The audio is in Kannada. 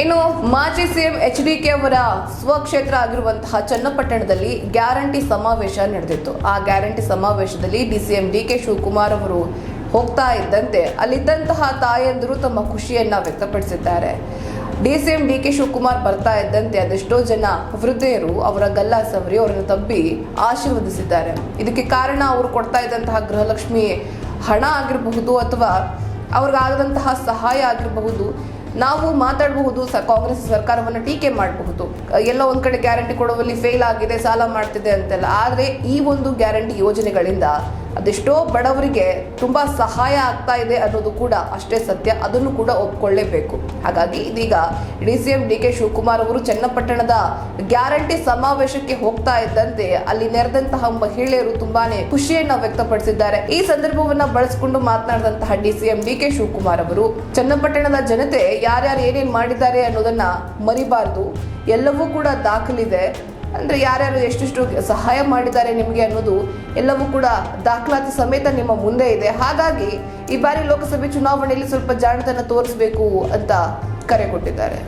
ಇನ್ನು ಮಾಜಿ ಸಿಎಂ ಎಚ್ ಡಿ ಕೆ ಅವರ ಸ್ವಕ್ಷೇತ್ರ ಆಗಿರುವಂತಹ ಚನ್ನಪಟ್ಟಣದಲ್ಲಿ ಗ್ಯಾರಂಟಿ ಸಮಾವೇಶ ನಡೆದಿತ್ತು. ಆ ಗ್ಯಾರಂಟಿ ಸಮಾವೇಶದಲ್ಲಿ D C M D K Shivakumar ಅವರು ಹೋಗ್ತಾ ಇದ್ದಂತೆ ಅಲ್ಲಿದ್ದಂತಹ ತಾಯಂದಿರು ತಮ್ಮ ಖುಷಿಯನ್ನ ವ್ಯಕ್ತಪಡಿಸಿದ್ದಾರೆ. D C M D K Shivakumar ಬರ್ತಾ ಇದ್ದಂತೆ ಅದೆಷ್ಟೋ ಜನ ವೃದ್ಧೆಯರು ಅವರ ಗಲ್ಲ ಸವರಿ ಅವರನ್ನು ತಬ್ಬಿ ಆಶೀರ್ವದಿಸಿದ್ದಾರೆ. ಇದಕ್ಕೆ ಕಾರಣ ಅವರು ಕೊಡ್ತಾ ಇದ್ದಂತಹ ಗೃಹಲಕ್ಷ್ಮಿ ಹಣ ಆಗಿರಬಹುದು ಅಥವಾ ಅವ್ರಿಗಾಗದಂತಹ ಸಹಾಯ ಆಗಿರಬಹುದು ನಾವು ಮಾತಾಡಬಹುದು ಸ ಕಾಂಗ್ರೆಸ್ ಸರ್ಕಾರವನ್ನು ಟೀಕೆ ಮಾಡಬಹುದು. ಎಲ್ಲ ಒಂದು ಕಡೆ ಗ್ಯಾರಂಟಿ ಕೊಡುವಲ್ಲಿ ಫೇಲ್ ಆಗಿದೆ, ಸಾಲ ಮಾಡ್ತಿದೆ ಅಂತೆಲ್ಲ. ಆದರೆ ಈ ಒಂದು ಗ್ಯಾರಂಟಿ ಯೋಜನೆಗಳಿಂದ ಅದೆಷ್ಟೋ ಬಡವರಿಗೆ ತುಂಬ ಸಹಾಯ ಆಗ್ತಾ ಇದೆ ಅನ್ನೋದು ಕೂಡ ಅಷ್ಟೇ ಸತ್ಯ. ಅದನ್ನು ಕೂಡ ಒಪ್ಕೊಳ್ಳೇಬೇಕು. ಹಾಗಾಗಿ ಇದೀಗ D C M D K Shivakumar ಅವರು ಚನ್ನಪಟ್ಟಣದ ಗ್ಯಾರಂಟಿ ಸಮಾವೇಶಕ್ಕೆ ಹೋಗ್ತಾ ಇದ್ದಂತೆ ಅಲ್ಲಿ ನೆರೆದಂತಹ ಮಹಿಳೆಯರು ತುಂಬಾನೇ ಖುಷಿಯನ್ನ ವ್ಯಕ್ತಪಡಿಸಿದ್ದಾರೆ. ಈ ಸಂದರ್ಭವನ್ನ ಬಳಸಿಕೊಂಡು ಮಾತನಾಡಿದಂತಹ D C M D K Shivakumar ಅವರು, ಚನ್ನಪಟ್ಟಣದ ಜನತೆ ಯಾರ್ಯಾರು ಏನೇನ್ ಮಾಡಿದ್ದಾರೆ ಅನ್ನೋದನ್ನ ಮರಿಬಾರ್ದು. ಎಲ್ಲವೂ ಕೂಡ ದಾಖಲಿದೆ. ಅಂದ್ರೆ ಯಾರ್ಯಾರು ಎಷ್ಟೆಷ್ಟು ಸಹಾಯ ಮಾಡಿದ್ದಾರೆ ನಿಮಗೆ ಅನ್ನೋದು ಎಲ್ಲವೂ ಕೂಡ ದಾಖಲಾತಿ ಸಮೇತ ನಿಮ್ಮ ಮುಂದೆ ಇದೆ. ಹಾಗಾಗಿ ಈ ಬಾರಿ ಲೋಕಸಭೆ ಚುನಾವಣೆಯಲ್ಲಿ ಸ್ವಲ್ಪ ಜಾಣತನ ತೋರಿಸಬೇಕು ಅಂತ ಕರೆ ಕೊಟ್ಟಿದ್ದಾರೆ.